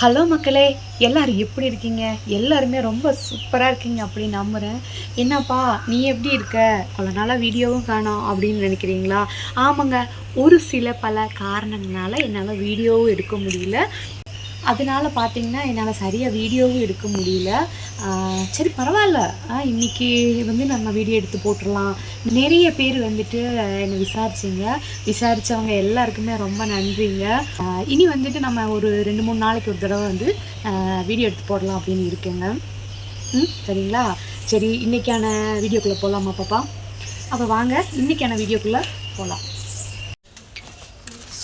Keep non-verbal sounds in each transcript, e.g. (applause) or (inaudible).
Hello மக்களே எல்லாரும் எப்படி இருக்கீங்க? எல்லாருமே ரொம்ப சூப்பராக இருக்கீங்க அப்படின்னு நம்புகிறேன் என்னப்பா நீ எப்படி இருக்க? அவ்வளோ நாளாக வீடியோவும் காணோம் அப்படின்னு நினைக்கிறீங்களா? ஆமாங்க ஒரு சில பல காரணங்களால் என்னால் வீடியோவும் எடுக்க முடியல. அதனால பார்த்தீங்கன்னா என்னால் சரியாக வீடியோவும் எடுக்க முடியல. சரி பரவாயில்ல. இன்றைக்கி இன்னைக்கு வந்து நம்ம வீடியோ எடுத்து போட்டுடலாம். நிறைய பேர் வந்துட்டு என்னை விசாரிச்சிங்க. விசாரித்தவங்க எல்லாருக்குமே ரொம்ப நன்றிங்க. இனி வந்துட்டு நம்ம ஒரு ரெண்டு மூணு நாளைக்கு ஒரு தடவை வந்து வீடியோ எடுத்து போடலாம் அப்படின்னு இருக்கேங்க. ம் சரிங்களா? சரி இன்னைக்கான வீடியோக்குள்ளே போகலாமா பாப்பா? அப்போ வாங்க இன்றைக்கான வீடியோக்குள்ளே போகலாம்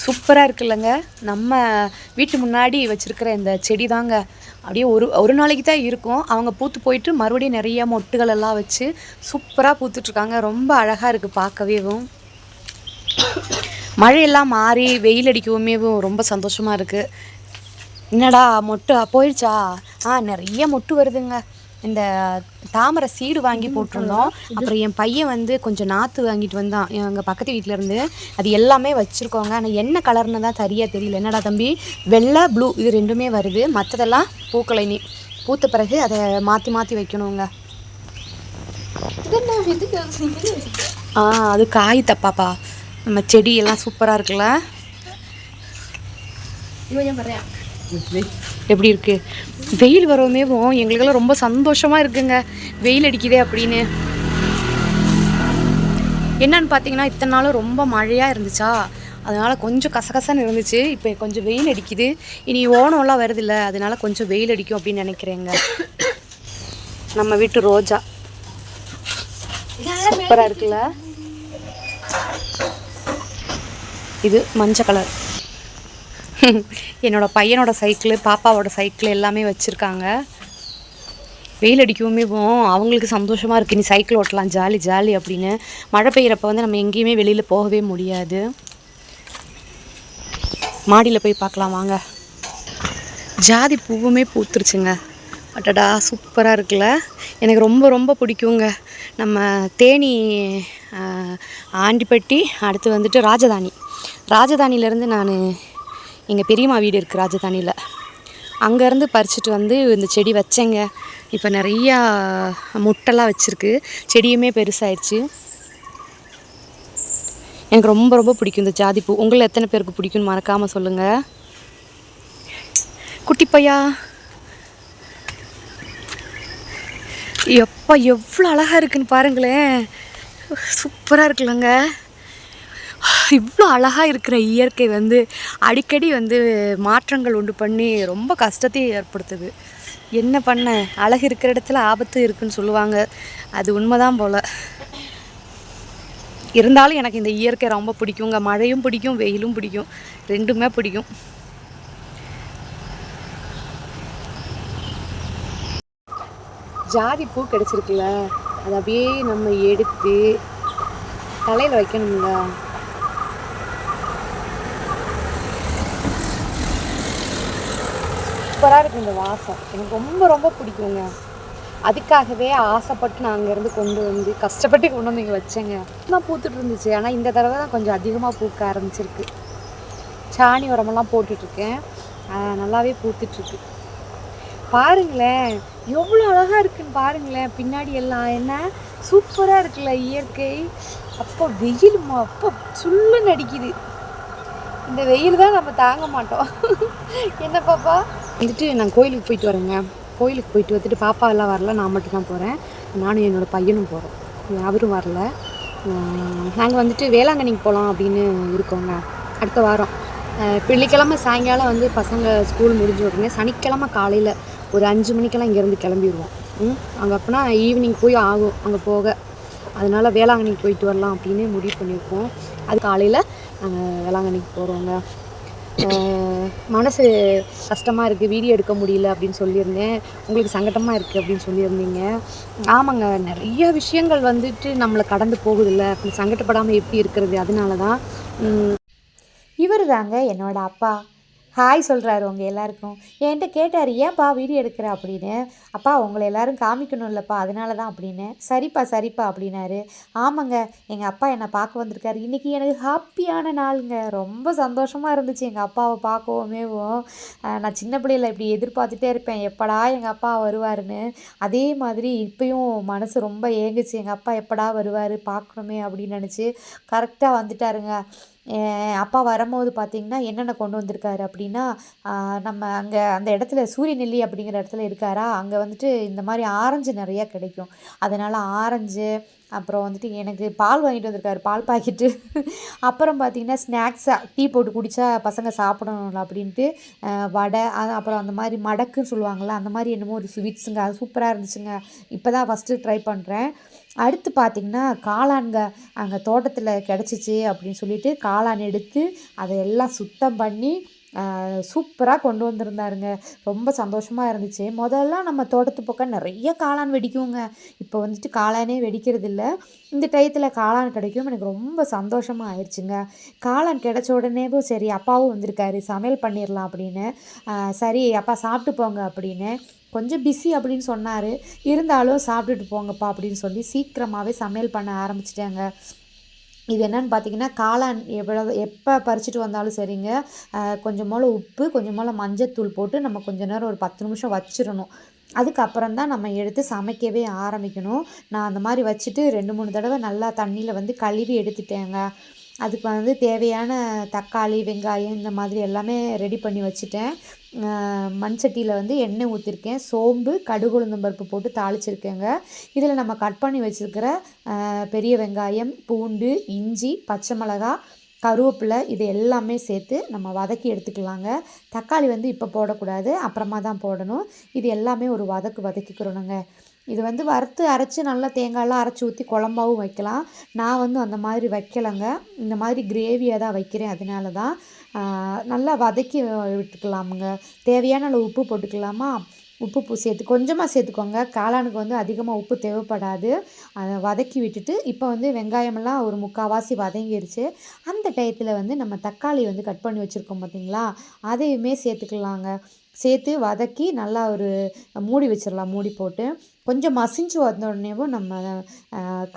சூப்பராக இருக்குல்லங்க. நம்ம வீட்டு முன்னாடி வச்சுருக்கிற இந்த செடி தாங்க அப்படியே ஒரு ஒரு நாளைக்கு தான் இருக்கும். அவங்க பூத்து போயிட்டு மறுபடியும் நிறைய மொட்டுகள் எல்லாம் வச்சு சூப்பராக பூத்துட்ருக்காங்க. ரொம்ப அழகாக இருக்குது பார்க்கவேவும். மழையெல்லாம் மாறி வெயில் அடிக்கவுமேவும் ரொம்ப சந்தோஷமாக இருக்குது என்னடா மொட்டு போயிடுச்சா ஆ நிறைய மொட்டு வருதுங்க. இந்த தாமரை சீடு வாங்கி போட்டிருந்தோம். அப்புறம் என் பையன் வந்து கொஞ்சம் நாற்று வாங்கிட்டு வந்தான். எங்கள் பக்கத்து வீட்டில் இருந்து. அது எல்லாமே வச்சுருக்கோங்க. ஆனால் என்ன கலர்னு தான் சரியாக தெரியல. என்னடா தம்பி? வெள்ளை ப்ளூ இது ரெண்டுமே வருது. மற்றதெல்லாம் பூக்களை நீ பூத்த பிறகு அதை மாற்றி மாற்றி வைக்கணுங்க. ஆ அது காய் தப்பாப்பா. நம்ம செடி எல்லாம் சூப்பராக இருக்குல்ல. எப்படி இருக்கு? வெயில் வரவுமே எங்களுக்கெல்லாம் ரொம்ப சந்தோஷமா இருக்குங்க. வெயில் அடிக்குதே அப்படின்னு. என்னன்னு பார்த்தீங்கன்னா இத்தனை நாளும் ரொம்ப மழையாக இருந்துச்சா? அதனால் கொஞ்சம் கசகசன்னு இருந்துச்சு. இப்போ கொஞ்சம் வெயில் அடிக்குது. இனி ஓணம்லாம் வருதில்ல அதனால கொஞ்சம் வெயில் அடிக்கும் அப்படின்னு நினைக்கிறேங்க. நம்ம வீட்டு ரோஜா. சூப்பராக இருக்குல்ல? இது மஞ்சள் கலர். என்னோட பையனோட சைக்கிள் பாப்பாவோட சைக்கிள் எல்லாமே வச்சுருக்காங்க. வெயில் அடிக்கவுமே போவோம் அவங்களுக்கு சந்தோஷமாக இருக்குது நீ சைக்கிள் ஓட்டலாம் ஜாலி ஜாலி அப்படின்னு. மழை பெய்கிறப்ப வந்து நம்ம எங்கேயுமே வெளியில் போகவே முடியாது. மாடியில் போய் பார்க்கலாம் வாங்க. ஜாதி பூவுமே பூத்துருச்சுங்க. அட்டடா சூப்பராக இருக்குல்ல. எனக்கு ரொம்ப ரொம்ப பிடிக்குங்க. நம்ம தேனி ஆண்டிப்பட்டி அடுத்து வந்துட்டு ராஜதானி. ராஜதானியிலேருந்து நான் எங்கள் பெரியம்மா வீடு இருக்குது ராஜதானியில் அங்கேருந்து பறிச்சுட்டு வந்து இந்த செடி வச்சேங்க. இப்போ நிறையா முட்டெல்லாம் வச்சுருக்கு. செடியுமே பெருசாயிடுச்சு எனக்கு ரொம்ப ரொம்ப பிடிக்கும் இந்த ஜாதிப்பூ உங்களை எத்தனை பேருக்கு பிடிக்கும்னு மறக்காமல் சொல்லுங்கள் குட்டி பையா. எப்பா எவ்வளோ அழகாக இருக்குன்னு பாருங்களேன். சூப்பராக இருக்குல்லங்க. இவ்வளோ அழகாக இருக்கிற இயற்கை வந்து அடிக்கடி வந்து மாற்றங்கள் உண்டு பண்ணி ரொம்ப கஷ்டத்தையும் ஏற்படுத்துது. என்ன பண்ண? அழகு இருக்கிற இடத்துல ஆபத்து இருக்குன்னு சொல்லுவாங்க. அது உண்மைதான் போல். இருந்தாலும் எனக்கு இந்த இயற்கை ரொம்ப பிடிக்குங்க மழையும் பிடிக்கும் வெயிலும் பிடிக்கும். ரெண்டுமே பிடிக்கும். ஜாதி பூ கிடச்சிருக்குல்ல அதை அப்படியே நம்ம எடுத்து தலையில் வைக்கணும்ல. சூப்பராக இருக்கு இந்த வாசம். எனக்கு ரொம்ப ரொம்ப பிடிக்குங்க. அதுக்காகவே ஆசைப்பட்டு நான் அங்கேருந்து கொண்டு வந்து கஷ்டப்பட்டு கொண்டு வந்து இங்கே வச்சேங்க. நான் பூத்துட்டு இருந்துச்சு. ஆனால் இந்த தடவை தான் கொஞ்சம் அதிகமாக பூக்க ஆரம்பிச்சிருக்கு. சாணி உரமெல்லாம் போட்டுட்ருக்கேன். நல்லாவே பூத்துட்ருக்கு. பாருங்களேன் எவ்வளோ அழகாக இருக்குன்னு பாருங்களேன். பின்னாடி எல்லாம் என்ன சூப்பராக இருக்குல்ல இயற்கை. அப்போ வெயில் ம- அப்போ சுள்ளுன்னு அடிக்குது. இந்த வெயில் தான் நம்ம தாங்க மாட்டோம். (laughs) என்ன பாப்பா? வந்துட்டு நான் கோயிலுக்கு போயிட்டு வரேங்க. கோயிலுக்கு போயிட்டு வந்துட்டு பாப்பா எல்லாம் வரல நான் மட்டும் தான் போகிறேன் நானும் என்னோட பையனும் போகிறோம் அவரும் வரல. நாங்கள் வந்துட்டு வேளாங்கண்ணிக்கு போகலாம் அப்படின்னு இருக்கோங்க. அடுத்த வாரம். வெள்ளிக்கிழமை சாயங்காலம் வந்து பசங்க ஸ்கூல் முடிஞ்ச உடனே சனிக்கிழமை காலையில் ஒரு அஞ்சு மணிக்கெல்லாம் இங்கேருந்து கிளம்பிடுவோம் ம் அங்கே அப்போனா ஈவினிங் போய் ஆகும் அங்கே போக. அதனால வேளாங்கண்ணிக்கு போயிட்டு வரலாம் அப்படின்னு முடிவு பண்ணியிருக்கோம். அது காலையில் நாங்கள் வேளாங்கண்ணிக்கு போகிறோங்க மனசு கஷ்டமாக இருக்குது வீடியோ எடுக்க முடியல அப்படின்னு சொல்லியிருந்தேன். உங்களுக்கு சங்கடமாக இருக்குது அப்படின்னு சொல்லியிருந்தீங்க. ஆமாங்க நிறைய விஷயங்கள் வந்துட்டு நம்மளை கடந்து போகுதில்ல. அப்படி சங்கடப்படாமல் எப்படி இருக்கிறது? அதனால தான் இவர் தாங்க என்னோட அப்பா. ஹாய் சொல்கிறாரு உங்கள் எல்லாருக்கும். என்கிட்ட கேட்டார் ஏன்ப்பா வீடியோ எடுக்கிற? அப்படின்னு. அப்பா உங்களை எல்லோரும் காமிக்கணும் இல்லைப்பா அதனால தான் அப்படின்னு. சரிப்பா சரிப்பா அப்படின்னாரு. ஆமாங்க எங்கள் அப்பா என்னை பார்க்க வந்திருக்காரு. இன்றைக்கி எனக்கு ஹாப்பியான நாளுங்க. ரொம்ப சந்தோஷமாக இருந்துச்சு எங்கள் அப்பாவை பார்க்கவுமேவும் நான் சின்ன பிள்ளையில் இப்படி எதிர்பார்த்துட்டே இருப்பேன். எப்படா எங்கள் அப்பா வருவாருன்னு. அதே மாதிரி இப்போயும் மனசு ரொம்ப ஏங்குச்சு. எங்கள் அப்பா எப்படா வருவார்? பார்க்கணுமே அப்படின்னு நினச்சி கரெக்டாக வந்துட்டாருங்க. அப்பா வரும்போது பார்த்தீங்கன்னா என்னென்ன கொண்டு வந்திருக்காரு அப்படின்னா நம்ம அங்கே அந்த இடத்துல சூரியநெல்லி அப்படிங்கிற இடத்துல இருக்காரா அங்கே வந்துட்டு இந்த மாதிரி ஆரஞ்சு நிறையா கிடைக்கும். அதனால் ஆரஞ்சு அப்புறம் வந்துட்டு எனக்கு பால் வாங்கிட்டு வந்திருக்காரு பால் பாக்கெட்டு. (laughs) அப்புறம் பார்த்தீங்கன்னா ஸ்நாக்ஸாக டீ போட்டு குடித்தா பசங்க சாப்பிடணும்ல அப்படின்ட்டு வடை அது அப்புறம் அந்த மாதிரி மடக்குன்னு சொல்லுவாங்கள்ல அந்த மாதிரி என்னமோ ஒரு ஸ்வீட்ஸுங்க அது சூப்பராக இருந்துச்சுங்க. இப்போ தான் ஃபஸ்ட்டு ட்ரை பண்ணுறேன் அடுத்து பார்த்திங்கன்னா காளான்ங்க அங்கே தோட்டத்தில் கிடச்சிச்சு அப்படின்னு சொல்லிட்டு காளான் எடுத்து அதை எல்லாம் சுத்தம் பண்ணி சூப்பராக கொண்டு வந்திருந்தாருங்க. ரொம்ப சந்தோஷமாக இருந்துச்சு. முதல்லாம் நம்ம தோட்டத்து பக்கம் நிறைய காளான் வெடிக்குங்க. இப்போ வந்துட்டு காளானே வெடிக்கிறது இல்லை இந்த டயத்தில் காளான் கிடைக்கும். எனக்கு ரொம்ப சந்தோஷமாக ஆயிடுச்சுங்க. காளான் கிடைச்ச உடனேவும் சரி அப்பாவும் வந்திருக்காரு. சமையல் பண்ணிடலாம் அப்படின்னு. சரி அப்பா சாப்பிட்டு போங்க அப்படின்னு. கொஞ்சம் பிஸி அப்படின்னு சொன்னார். இருந்தாலும் சாப்பிட்டுட்டு போங்கப்பா அப்படின்னு சொல்லி சீக்கிரமாகவே சமையல் பண்ண ஆரம்பிச்சிட்டேங்க. இது என்னன்னு பார்த்தீங்கன்னா காளான் எவ்வளோ எப்போ பறிச்சுட்டு வந்தாலும் சரிங்க. கொஞ்சம் போல் உப்பு கொஞ்சம் போல் மஞ்சத்தூள் போட்டு நம்ம கொஞ்ச நேரம் ஒரு பத்து நிமிஷம் வச்சிடணும். அதுக்கப்புறம் தான் நம்ம எடுத்து சமைக்கவே ஆரம்பிக்கணும். நான் அந்த மாதிரி வச்சுட்டு ரெண்டு மூணு தடவை நல்லா தண்ணியில் வந்து கழுவி எடுத்துட்டேங்க. அதுக்கு வந்து தேவையான தக்காளி வெங்காயம் இந்த மாதிரி எல்லாமே ரெடி பண்ணி வச்சுட்டேன். மண் சட்டியில் வந்து எண்ணெய் ஊற்றிருக்கேன் சோம்பு கடுகு உளுந்தம் பருப்பு போட்டு தாளிச்சிருக்கேங்க. இதில் நம்ம கட் பண்ணி வச்சுருக்கிற பெரிய வெங்காயம் பூண்டு இஞ்சி பச்சை மிளகாய் கருவேப்பிலை இது எல்லாமே சேர்த்து நம்ம வதக்கி எடுத்துக்கலாங்க. தக்காளி வந்து இப்போ போடக்கூடாது அப்புறமா தான் போடணும். இது எல்லாமே ஒரு வதக்கு வதக்கிக்கிறோனுங்க இது வந்து வறுத்து அரைச்சி நல்லா தேங்காயெல்லாம் அரைச்சி ஊற்றி குழம்பாவும் வைக்கலாம். நான் வந்து அந்த மாதிரி வைக்கலைங்க. இந்த மாதிரி கிரேவியாக தான் வைக்கிறேன். அதனால தான் நல்லா வதக்கி விட்டுக்கலாமுங்க. தேவையான அளவு உப்பு போட்டுக்கலாமா? உப்பு பூ சேர்த்து கொஞ்சமாக சேர்த்துக்கோங்க. காளானுக்கு வந்து அதிகமாக உப்பு தேவைப்படாது. அதை வதக்கி விட்டுட்டு இப்போ வந்து வெங்காயமெல்லாம் ஒரு முக்கால்வாசி வதங்கிருச்சு. அந்த டயத்தில் வந்து நம்ம தக்காளி வந்து கட் பண்ணி வச்சுருக்கோம் பார்த்தீங்களா அதையுமே சேர்த்துக்கலாங்க. சேர்த்து வதக்கி நல்லா ஒரு மூடி வச்சிடலாம் மூடி போட்டு. கொஞ்சம் மசிஞ்சு வந்த உடனேவும் நம்ம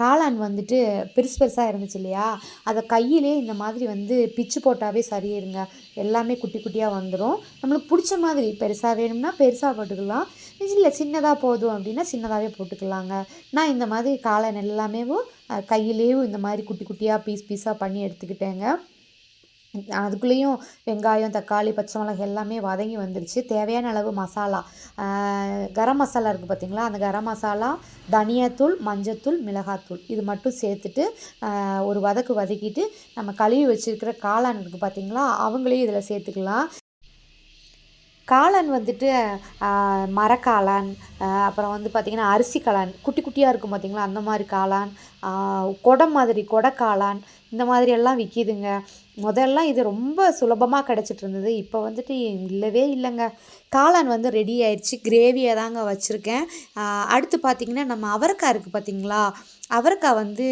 காளான் வந்துட்டு பெருசு பெருசாக இருந்துச்சு இல்லையா? அதை கையிலே இந்த மாதிரி வந்து பிச்சு போட்டாவே சரியிருங்க எல்லாமே குட்டி குட்டியாக வந்துடும் நம்மளுக்கு பிடிச்ச மாதிரி பெருசாக வேணும்னா பெருசாக போட்டுக்கலாம். இல்லை சின்னதாக போதும் அப்படின்னா சின்னதாகவே போட்டுக்கலாங்க. நான் இந்த மாதிரி காளான் எல்லாமேவும் கையிலேயும் இந்த மாதிரி குட்டி குட்டியாக பீஸ் பீஸாக பண்ணி எடுத்துக்கிட்டேங்க. அதுக்குள்ளேயும் வெங்காயம் தக்காளி பச்சை மிளகு எல்லாமே வதங்கி வந்துருச்சு. தேவையான அளவு மசாலா கரம் மசாலா இருக்குது பார்த்தீங்களா அந்த கரம் மசாலா தனியாத்தூள் மஞ்சத்தூள் மிளகாத்தூள். இது மட்டும் சேர்த்துட்டு ஒரு வதக்கு வதக்கிட்டு நம்ம கழுவி வச்சுருக்கிற காளான் இருக்குது பார்த்திங்களா அவங்களையும் இதில் சேர்த்துக்கலாம். காளான் வந்துட்டு மரக்காளான் அப்புறம் வந்து பார்த்திங்கன்னா அரிசி காளான் குட்டி குட்டியாக இருக்கும் பார்த்திங்களா அந்த மாதிரி காளான் கொடை மாதிரி கொடை காளான் இந்த மாதிரி எல்லாம் விற்கிதுங்க முதல்லாம் இது ரொம்ப சுலபமாக கிடச்சிட்டு இருந்தது. இப்போ வந்துட்டு இல்லவே இல்லைங்க. காளான் வந்து ரெடி ஆயிடுச்சு கிரேவியை தாங்க வச்சுருக்கேன். அடுத்து பார்த்திங்கன்னா நம்ம அவரைக்காய் இருக்குது பார்த்திங்களா அவரைக்காய் வந்து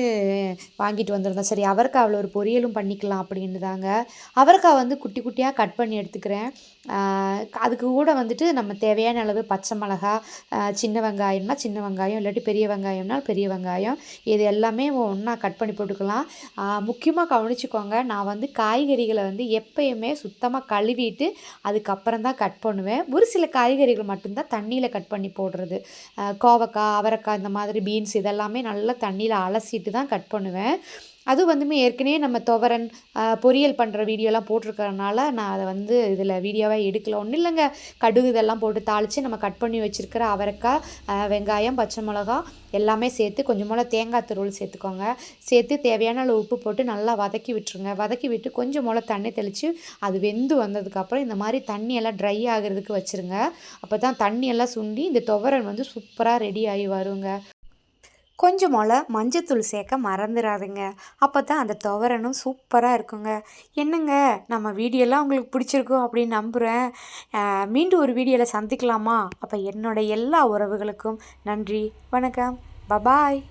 வாங்கிட்டு வந்திருந்தோம் சரி அவரைக்காவில் ஒரு பொரியலும் பண்ணிக்கலாம் அப்படின்னு தாங்க அவரைக்காய் வந்து குட்டி குட்டியாக கட் பண்ணி எடுத்துக்கிறேன். அதுக்கு கூட வந்துட்டு நம்ம தேவையான அளவு பச்சை மிளகா சின்ன வெங்காயம்னா சின்ன வெங்காயம் இல்லாட்டி பெரிய வெங்காயம்னா பெரிய வெங்காயம். இது எல்லாமே ஒன்றா கட் பண்ணி போட்டுக்கலாம். முக்கியமாக கவனிச்சுக்கோங்க நான் வந்து காய்கறிகளை வந்து எப்பயுமே சுத்தமாக கழுவிட்டு அதுக்கப்புறம் தான் கட் பண்ணுவேன். ஒரு சில காய்கறிகள் மட்டும்தான் தண்ணியில் கட் பண்ணி போடுறது. கோவக்காய் அவரைக்காய் இந்த மாதிரி பீன்ஸ் இதெல்லாமே நல்லா தண்ணியில் அலசிட்டு தான் கட் பண்ணுவேன். அது வந்துமே ஏற்கனவே நம்ம துவரன் பொரியல் பண்ணுற வீடியோலாம் போட்டிருக்கறனால நான் அதை வந்து இதில் வீடியோவாக எடுக்கல. ஒன்றும் இல்லைங்க. கடுகு இதெல்லாம் போட்டு தாளித்து நம்ம கட் பண்ணி வச்சுருக்கிற அவரைக்காய் வெங்காயம் பச்சை மிளகா எல்லாமே சேர்த்து கொஞ்சம் தேங்காய் துருள் சேர்த்துக்கோங்க. சேர்த்து தேவையான அளவு உப்பு போட்டு நல்லா வதக்கி விட்டுருங்க. வதக்கி விட்டு கொஞ்சம் போல் தண்ணி தெளித்து அது வெந்து வந்ததுக்கப்புறம் இந்த மாதிரி தண்ணியெல்லாம் ட்ரை ஆகிறதுக்கு வச்சுருங்க. அப்போ தான் தண்ணியெல்லாம் சுண்டி இந்த துவரன் வந்து சூப்பராக ரெடி ஆகி வருங்க. கொஞ்சம் மஞ்சத்தூள் சேர்க்க மறந்துடாதுங்க அப்போ தான் அந்த துவரனும் சூப்பராக இருக்குங்க. என்னங்க நம்ம வீடியோலாம் உங்களுக்கு பிடிச்சிருக்கும் அப்படின்னு நம்புகிறேன் மீண்டும் ஒரு வீடியோவில் சந்திக்கலாமா? அப்போ என்னோட எல்லா உறவுகளுக்கும் நன்றி வணக்கம். பபாய்.